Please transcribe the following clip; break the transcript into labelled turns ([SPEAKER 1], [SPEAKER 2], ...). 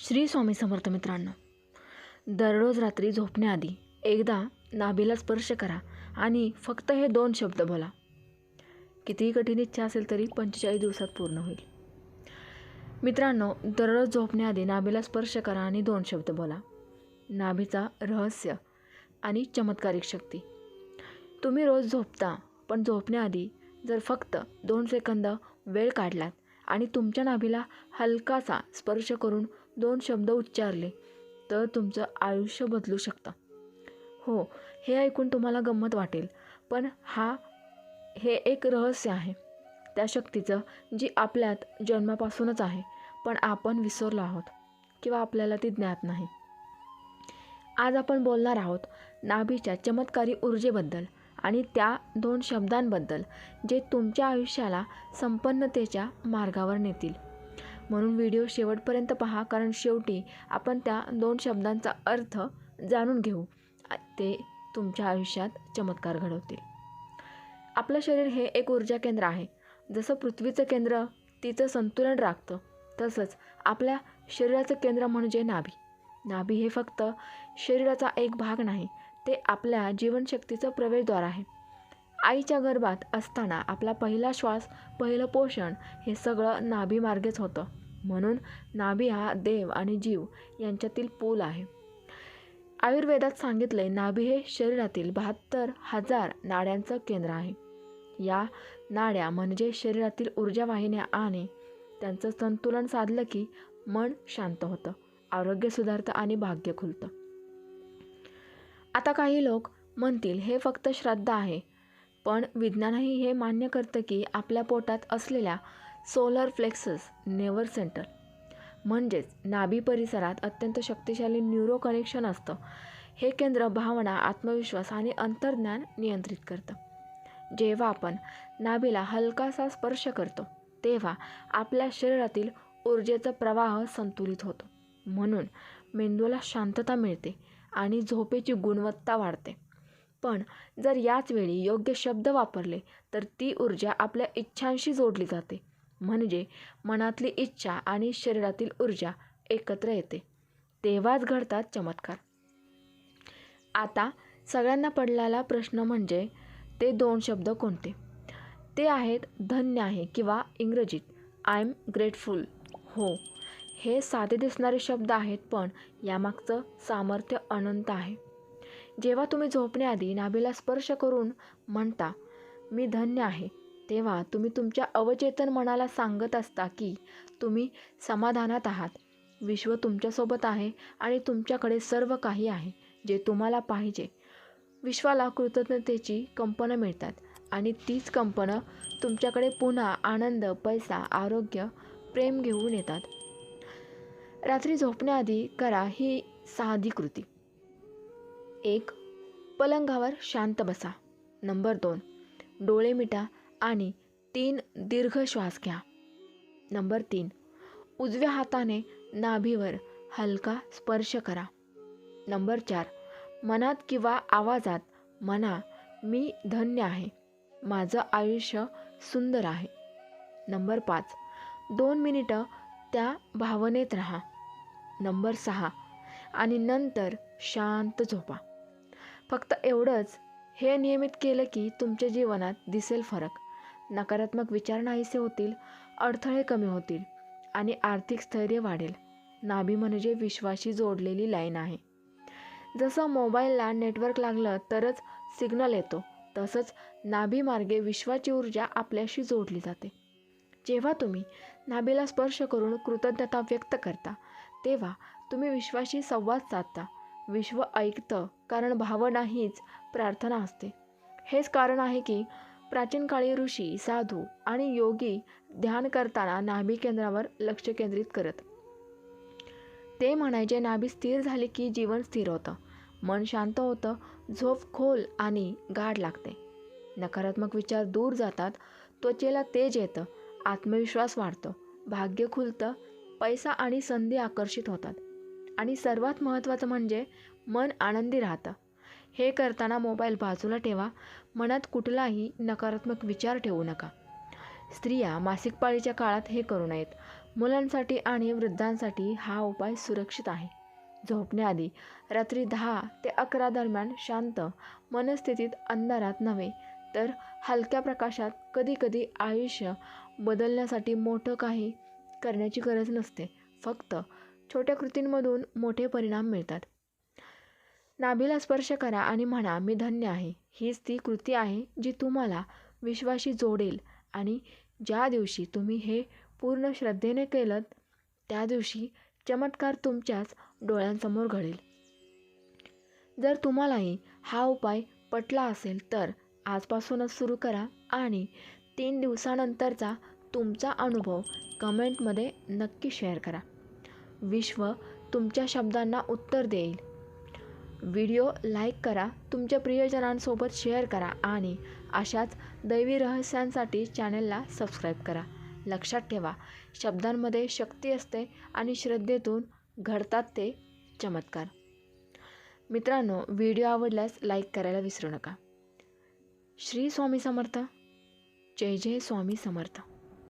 [SPEAKER 1] श्री स्वामी समर्थ मित्रांनो दररोज रात्री झोपण्याआधी एकदा नाभीला स्पर्श करा आणि फक्त हे दोन शब्द बोला. कितीही कठीण इच्छा असेल तरी पंचेचाळीस दिवसात पूर्ण होईल. मित्रांनो दररोज झोपण्याआधी नाभीला स्पर्श करा आणि दोन शब्द बोला. नाभीचा रहस्य आणि चमत्कारिक शक्ती. तुम्ही रोज झोपता पण झोपण्याआधी जर फक्त दोन सेकंद वेळ काढलात आणि तुमच्या नाभीला हलकासा स्पर्श करून दोन शब्द उच्चारले तर तुमचं आयुष्य बदलू शकतं. हो हे ऐकून तुम्हाला गंमत वाटेल पण हा हे एक रहस्य आहे. त्या शक्तीचं जी आपल्यात जन्मापासूनच आहे पण आपण विसरलो आहोत किंवा आपल्याला ती ज्ञात नाही. आज आपण बोलणार आहोत नाभीच्या चमत्कारी ऊर्जेबद्दल आणि त्या दोन शब्दांबद्दल जे तुमच्या आयुष्याला संपन्नतेच्या मार्गावर नेतील. म्हणून व्हिडिओ शेवटपर्यंत पहा कारण शेवटी आपण त्या दोन शब्दांचा अर्थ जाणून घेऊ. ते तुमच्या आयुष्यात चमत्कार घडवतील. आपलं शरीर हे एक ऊर्जा केंद्र आहे. जसं पृथ्वीचं केंद्र तिचं संतुलन राखतं तसंच आपल्या शरीराचं केंद्र म्हणजे नाभी. नाभी हे फक्त शरीराचा एक भाग नाही ते आपल्या जीवनशक्तीचं प्रवेशद्वार आहे. आईच्या गर्भात असताना आपला पहिला श्वास पहिलं पोषण हे सगळं नाभीमार्गेच होतं. म्हणून नाभी हा देव आणि जीव यांच्यातील पूल आहे. आयुर्वेदात सांगितले नाभी हे शरीरातील बहात्तर हजार नाड्यांचं केंद्र आहे. या नाड्या म्हणजे शरीरातील ऊर्जा वाहिन्या आणि त्यांचं संतुलन साधलं की मन शांत होतं आरोग्य सुधारतं आणि भाग्य खुलतं. आता काही लोक म्हणतील हे फक्त श्रद्धा आहे पण विज्ञानही हे मान्य करतं की आपल्या पोटात असलेल्या सोलर फ्लेक्सस नेवर सेंटर म्हणजेच नाभी परिसरात अत्यंत शक्तिशाली न्यूरो कनेक्शन असतं. हे केंद्र भावना आत्मविश्वास आणि अंतर्ज्ञान नियंत्रित करतं. जेव्हा आपण नाभीला हलकासा स्पर्श करतो तेव्हा आपल्या शरीरातील ऊर्जेचा प्रवाह संतुलित होतो. म्हणून मेंदूला शांतता मिळते आणि झोपेची गुणवत्ता वाढते. पण जर याच वेळी योग्य शब्द वापरले तर ती ऊर्जा आपल्या इच्छांशी जोडली जाते. म्हणजे मनातली इच्छा आणि शरीरातील ऊर्जा एकत्र येते. तेव्हाच घडतात चमत्कार. आता सगळ्यांना पडलेला प्रश्न म्हणजे ते दोन शब्द कोणते? ते आहेत धन्य आहे किंवा इंग्रजीत आय एम ग्रेटफुल. हो हे साधे दिसणारे शब्द आहेत पण यामागचं सामर्थ्य अनंत आहे. जेव्हा तुम्ही झोपण्याआधी नाभीला स्पर्श करून म्हणता मी धन्य आहे तेव्हा तुम्ही तुमच्या अवचेतन मनाला सांगत असता की तुम्ही समाधानात आहात. विश्व तुमच्यासोबत आहे आणि तुमच्याकडे सर्व काही आहे जे तुम्हाला पाहिजे. विश्वाला कृतज्ञतेची कंपनं मिळतात आणि तीच कंपनं तुमच्याकडे पुन्हा आनंद पैसा आरोग्य प्रेम घेऊन येतात. रात्री झोपण्याआधी करा ही साधी कृती. एक पलंगावर शांत बसा. नंबर दोन डोळे मिटा आणि तीन दीर्घ श्वास घ्या. नंबर तीन उजव्या हाताने नाभीवर हलका स्पर्श करा. नंबर चार मनात किंवा आवाजात म्हणा मी धन्य आहे. माझं आयुष्य सुंदर आहे. नंबर पाच दोन मिनिटं त्या भावनेत राहा. नंबर सहा आणि नंतर शांत झोपा. फक्त एवढंच. हे नियमित केलं की तुमच्या जीवनात दिसेल फरक. नकारात्मक विचार नाहीसे होतील अडथळे कमी होतील आणि आर्थिक स्थैर्य वाढेल. नाभी म्हणजे विश्वाशी जोडलेली लाईन आहे. जसं मोबाईलला नेटवर्क लागलं तरच सिग्नल येतो. तसंच नाभीमार्गे विश्वाची ऊर्जा आपल्याशी जोडली जाते. जेव्हा तुम्ही नाभीला स्पर्श करून कृतज्ञता व्यक्त करता तेव्हा तुम्ही विश्वाशी संवाद साधता. विश्व ऐकतं कारण भावना हीच प्रार्थना असते. हेच कारण आहे की प्राचीन काळी ऋषी साधू आणि योगी ध्यान करताना नाभी केंद्रावर लक्ष केंद्रित करत. ते म्हणायचे नाभी स्थिर झाली की जीवन स्थिर होतं. मन शांत होतं झोप खोल आणि गाढ लागते. नकारात्मक विचार दूर जातात त्वचेला तेज येतं आत्मविश्वास वाढतो भाग्य खुलतं पैसा आणि संधी आकर्षित होतात. आणि सर्वात महत्त्वाचं म्हणजे मन आनंदी राहतं. हे करताना मोबाईल बाजूला ठेवा. मनात कुठलाही नकारात्मक विचार ठेवू नका. स्त्रिया मासिक पाळीच्या काळात हे करू नयेत. मुलांसाठी आणि वृद्धांसाठी हा उपाय सुरक्षित आहे. झोपण्याआधी रात्री दहा ते अकरा दरम्यान शांत मनस्थितीत अंधारात नव्हे तर हलक्या प्रकाशात कधीकधी आयुष्य बदलण्यासाठी मोठं काही करण्याची गरज नसते. फक्त छोट्या कृतींमधून मोठे परिणाम मिळतात. नाभीला स्पर्श करा आणि म्हणा मी धन्य आहे. हीच ती कृती आहे जी तुम्हाला विश्वाशी जोडेल आणि ज्या दिवशी तुम्ही हे पूर्ण श्रद्धेने केलं त्या दिवशी चमत्कार तुमच्याच डोळ्यांसमोर घडेल. जर तुम्हालाही हा उपाय पटला असेल तर आजपासूनच सुरू करा आणि तीन दिवसानंतरचा तुमचा अनुभव कमेंटमध्ये नक्की शेअर करा. विश्व तुमच्या शब्दांना उत्तर देईल. व्हिडिओ लाईक करा तुमच्या प्रियजनांसोबत शेअर करा आणि अशाच दैवी रहस्यांसाठी चॅनलला सबस्क्राईब करा. लक्षात ठेवा शब्दांमध्ये शक्ती असते आणि श्रद्धेतून घडतात ते चमत्कार. मित्रांनो व्हिडिओ आवडल्यास लाईक करायला विसरू नका. श्री स्वामी समर्थ. जय जय स्वामी समर्थ.